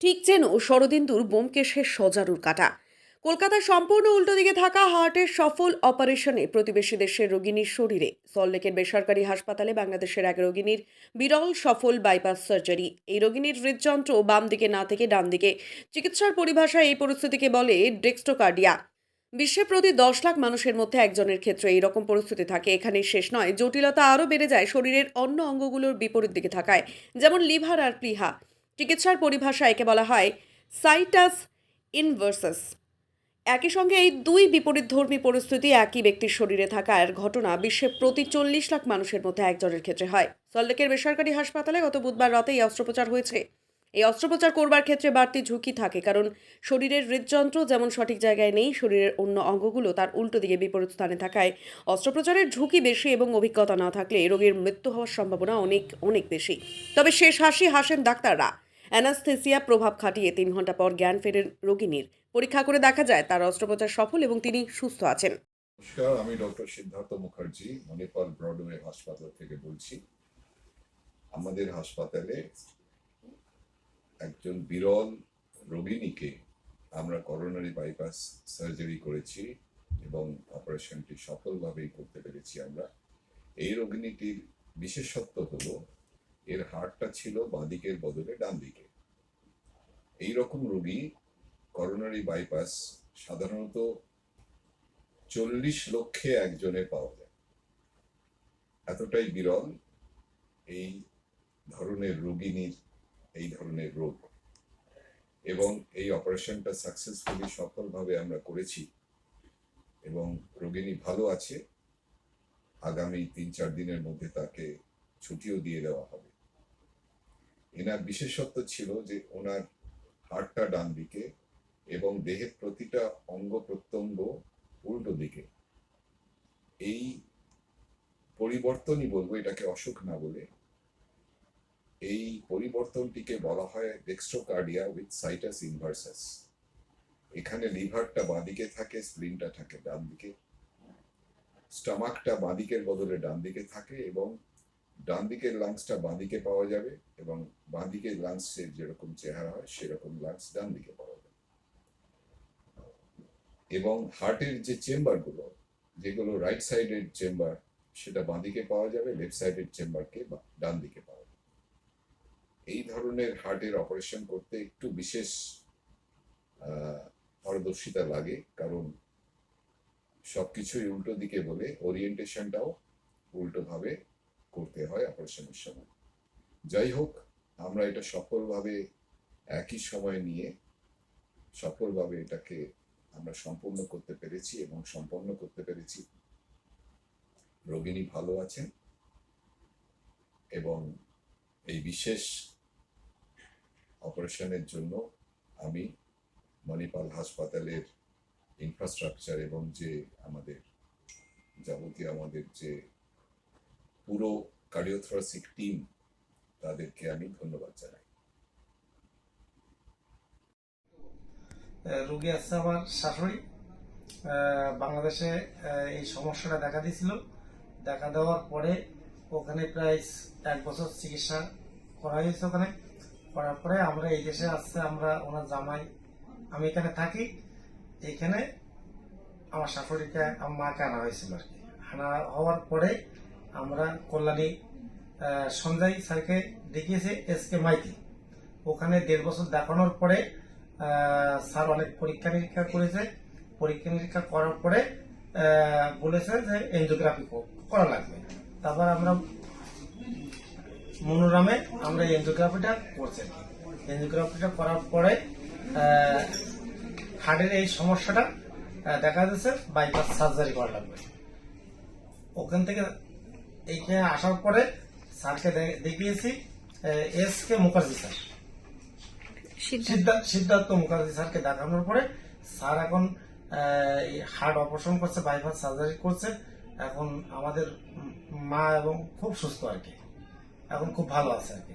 ঠিক যেন শরদিন্দুর বোমকেশের সজারুর কাটা। কলকাতার সম্পূর্ণ উল্টো দিকে থাকা হার্টের সফল অপারেশনে প্রতিবেশী দেশের রোগিনীর শরীরে। সল্টলেকের বেসরকারি হাসপাতালে বাংলাদেশের এক রোগিনীর বিরল সফল বাইপাস সার্জারি। এই রোগিনীর হৃদযন্ত্র বাম দিকে না থেকে ডান দিকে। চিকিৎসার পরিভাষায় এই পরিস্থিতিকে বলে ডেক্সটোকার্ডিয়া। বিশ্বে প্রতি দশ লাখ মানুষের মধ্যে একজনের ক্ষেত্রে এই রকম পরিস্থিতি থাকে, এখানেই শেষ নয়। জটিলতা আরও বেড়ে যায় শরীরের অন্য অঙ্গগুলোর বিপরীত দিকে থাকায়, যেমন লিভার আর প্লিহা চিকিৎসার পরিভাষা একে বলা হয় সাইটাস ইনভার্সাস। একই সঙ্গে এই দুই বিপরীতধর্মী পরিস্থিতি একই ব্যক্তির শরীরে থাকার ঘটনা বিশ্বের প্রতি চল্লিশ লাখ মানুষের মধ্যে একজনের ক্ষেত্রে হয়। সল্টলেকের বেসরকারি হাসপাতালে গত বুধবার রাতে এই অস্ত্রোপচার হয়েছে। এই অস্ত্রোপচার করবার ক্ষেত্রে বাড়তি ঝুঁকি থাকে কারণ শরীরের হৃদযন্ত্র যেমন সঠিক জায়গায় নেই, শরীরের অন্য অঙ্গগুলো তার উল্টো দিকে বিপরীত স্থানে থাকায় অস্ত্রোপচারের ঝুঁকি বেশি এবং অভিজ্ঞতা না থাকলে রোগীর মৃত্যু হওয়ার সম্ভাবনা অনেক অনেক বেশি। তবে শেষ হাসি হাসেন ডাক্তাররা। অ্যানাস্থেসিয়া প্রভাব খাটিয়ে তিন ঘণ্টা পর জ্ঞান ফেরেন রোগিনীর পরীক্ষা করে দেখা যায়, তার অস্ত্রোপচার সফল এবং তিনি সুস্থ আছেন। নমস্কার, আমি ডক্টর সিদ্ধার্থ মুখার্জি, মণিপাল ব্রডওয়ে হাসপাতাল থেকে বলছি। আমাদের হাসপাতালে একজন বিরল রোগিণীকে আমরা করোনারি বাইপাস সার্জারি করেছি এবং অপারেশনটি সফলভাবেই করতে পেরেছি আমরা। এই রোগিণীটির বিশেষত্ব হলো, এর হাড়টা ছিল বাঁদিকের বদলে ডান এই রকম রোগী করোনারি বাইপাস সাধারণত চল্লিশ লক্ষে একজনে পাওয়া যায়। এতটাই বিরল এই ধরনের রোগিনীর, এই ধরনের রোগ। এবং এই অপারেশনটা সাকসেসফুলি সফলভাবে আমরা করেছি এবং রোগিনী ভালো আছে। আগামী তিন চার দিনের মধ্যে তাকে ছুটিও দিয়ে দেওয়া হবে। এনার বিশেষত্ব ছিল যে ওনার হাড়টা ডান দিকে এবং দেহের প্রতিটা অঙ্গ প্রত্যঙ্গ উল্টো দিকে। এই পরিবর্তনই বলব, এটাকে অসুখ না বলে। এই পরিবর্তনটিকে বলা হয় ডেক্সট্রোকার্ডিয়া উইথ সাইটাস ইনভার্সাস এখানে লিভারটা বাঁদিকে থাকে, স্প্লিনটা থাকে ডান দিকে। স্টামাকটা বাঁদিকের বদলে ডান দিকে থাকে এবং ডান দিকের লাংসটা বাঁদিকে পাওয়া যাবে এবং বাঁদিকের লাংসের যেরকম চেহারা হয়, সেরকম লাংস ডান দিকে পাওয়া যাবে। এবং হার্টের যে চেম্বারগুলো যেগুলো রাইট সাইডের চেম্বার সেটা বাঁদিকে পাওয়া যাবে লেফট সাইডের চেম্বারকে ডান দিকে পাওয়া যাবে। এই ধরনের হার্টের অপারেশন করতে একটু বিশেষ পারদর্শিতা লাগে, কারণ সবকিছুই উল্টো দিকে বলে ওরিয়েন্টেশনটাও উল্টো ভাবে করতে হয় অপারেশনের সময়। যাই হোক আমরা এটা সফলভাবে, একই সময় নিয়ে সফলভাবে এটাকে আমরা সম্পূর্ণ করতে পেরেছি এবং সম্পন্ন করতে পেরেছি। রোগিণী ভালো আছেন এবং এই বিশেষ অপারেশনের জন্য আমি মণিপাল হাসপাতালের ইনফ্রাস্ট্রাকচার এবং যে আমাদের যাবতীয় আমাদের যে পুরো কার্ডিওথোরাসিক টিম তাদেরকে আমি ধন্যবাদ জানাই। রোগী আসছে আমার শাশুড়ি। বাংলাদেশে এই সমস্যাটা দেখা দিয়েছিল। দেখা দেওয়ার পরে ওখানে প্রায় এক বছর চিকিৎসা করা হয়েছে ওখানে। করার পরে আমরা এই দেশে আসছে আমরা ওনার জামাই। আমি এখানে থাকি। এখানে আমার শাশুড়িকে আমার মাকে আনা হয়েছিল আর কি। আনা হওয়ার পরে আমরা কল্যাণী সঞ্জয় স্যারকে দেখিয়েছি এস কে মাইতি। ওখানে দেড় বছর দেখানোর পরে স্যার অনেক পরীক্ষা নিরীক্ষা করেছে। পরীক্ষা নিরীক্ষা করার পরে বলেছে যে এনজিওগ্রাফি করা লাগবে। তারপর আমরা মনোরামে আমরা এনজিওগ্রাফিটা করছি। এনজিওগ্রাফিটা করার পরে হার্টের এই সমস্যাটা দেখা যাচ্ছে বাইপাস সার্জারি করা লাগবে। ওখান থেকে এইখানে আসার পরে স্যারকে দেখিয়েছি এস কে মুখার্জি স্যার। সিদ্ধা- সিদ্ধার্থ মুখার্জি স্যারকে দেখানোর পরে স্যার এখন হার্ট অপারেশন করছে বাইপাস সার্জারি করছে। এখন আমাদের মা এবং খুব সুস্থ আর কি। এখন খুব ভালো আছে আর কি।